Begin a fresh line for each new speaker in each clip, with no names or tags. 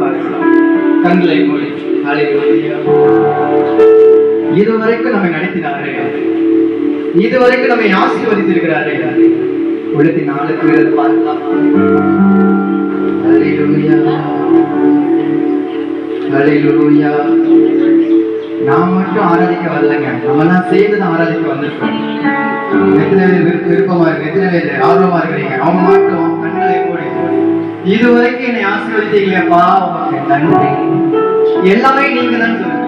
பார்க்கலாம் கண்களை மொழி இதுவரைக்கும் நம்மை நடத்தினாரே. இதுவரைக்கும் நம்மை ஆசீர்வதித்திருக்கிறாரே. உள்ளத்தின் நாளுக்கு விரல் பார்க்கலாம். ஹalleluya. நாம் மட்டும் ஆராதிக்க வரலங்க. நம்மளாம் சேர்ந்து தான் ஆராதிக்க வந்திருக்கோம். எத்தனை பேர் விருப்ப- விருப்பமா இருக்கு? எத்தனை பேர் ஆர்வமா இருக்கிறீங்க? அவங்க மட்டும் இது வரைக்கும் என்னை ஆசீர்வதித்தீங்களேப்பா உமக்கு நன்றி. எல்லாமே நீங்க தான் சொல்லுங்க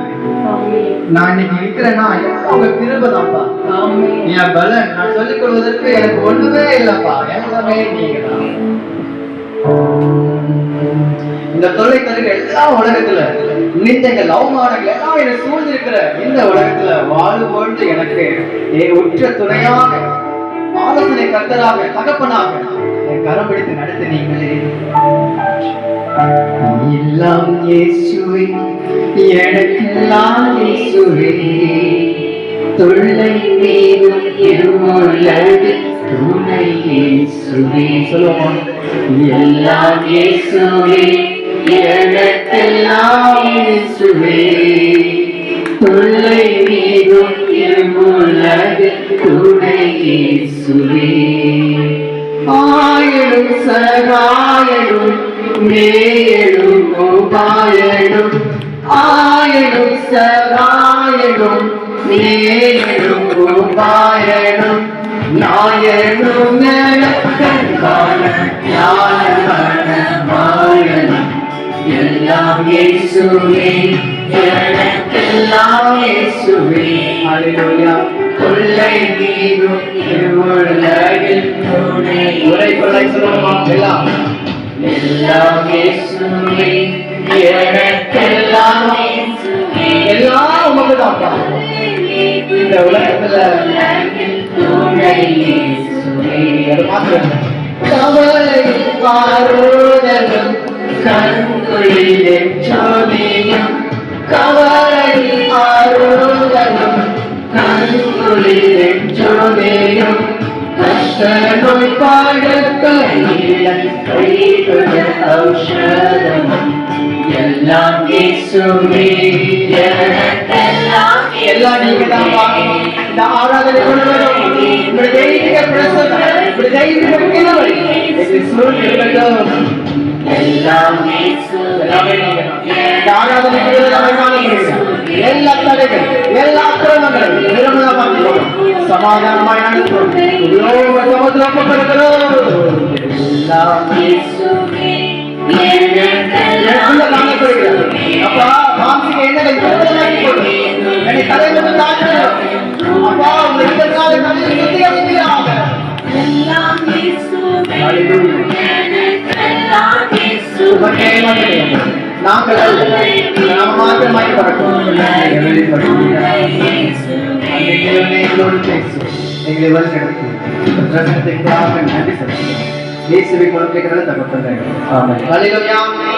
நான் இன்னைக்கு எல்லாம் உங்க கிருபதாப்பா என் பலன் நான் சொல்லிக் கொள்வதற்கு எனக்கு ஒண்ணுமே இல்லப்பா. எல்லாமே நீங்க தான் இந்த தொல்லை எல்லா உலகத்துல நிந்தைகள் அவமானங்கள் எல்லாம் என்னை சூழ்ந்திருக்கிற இந்த உலகத்துல வாழ்வோடு எனக்கு என் உற்ற துணையாக ஆலோசனை கர்த்தராக தகப்பனாக. என் கரம் பிடித்து நடத்தினீங்களே எல்லாம் இயேசுவே எனக்கெல்லாம் இயேசுவே. தொல்லை மீதும் இருமுள்ளது துணை இயேசுவே. சொல்லுவோம். எல்லாம் இயேசுவே எனக்கெல்லாம் இயேசுவே. தொல்லை மீதும் இருமுள்ளது துணை இயேசுவே ஆயனும் சகாயனும் மேயனும் உபாயனும் ஆயனும் சகாயனும் மேயனும் உபாயனும் நாயனும் எனக்கென்பான ஞானமான மாயனும் எல்லாம் இயேசுவே எனக்கெல்லாம் இயேசுவே ஹalleluya கொள்ளை நீரும் இருவுலகில் துணை. உரை கொள்ளை சொல்லுமா எல்லாம் எல்லாம் இயேசுவே எனக்கெல்லாம் இயேசுவே. எல்லாம் உமக்கு தான்ப்பா இந்த உலகத்துல துணை இயேசுவே. அது மாத்திரம் கவலை பாரோதலும் கண்குளிலே சோதியும் ஜோதியும் கஷ்ட நோய் பாடக்க கைவிட ஔஷதம் எல்லாம் இயேசுவே. எனக்கெல்லாம் எல்லாம் நீங்க தான் இந்த ஆராதனை கொண்டு வரும் இப்படி தெய்வீக இப்படி எல்லாம் எல்லாமே. இந்த ஆராதனை முடியும் எல்லா தடைகள் எல்லா எல்லாம் எனக்குள்ள காணப்படுகிறது. அப்பா, மாம்சீக எண்ணங்களை சுத்தமாக்கி போடு. என்னை தலைமுறை தாக்குகிறோம். அப்பா, உங்கள் இதற்காக. உமக்கே மகிமை. நாங்கள். நாம் மாத்திரமாய் பறக்கும். தேவனே எங்களோடு பேசும். எங்களை வழிநடத்தும். ரசனத்தை நன்றி தகப்பனே. ஆமென். ஹalleluya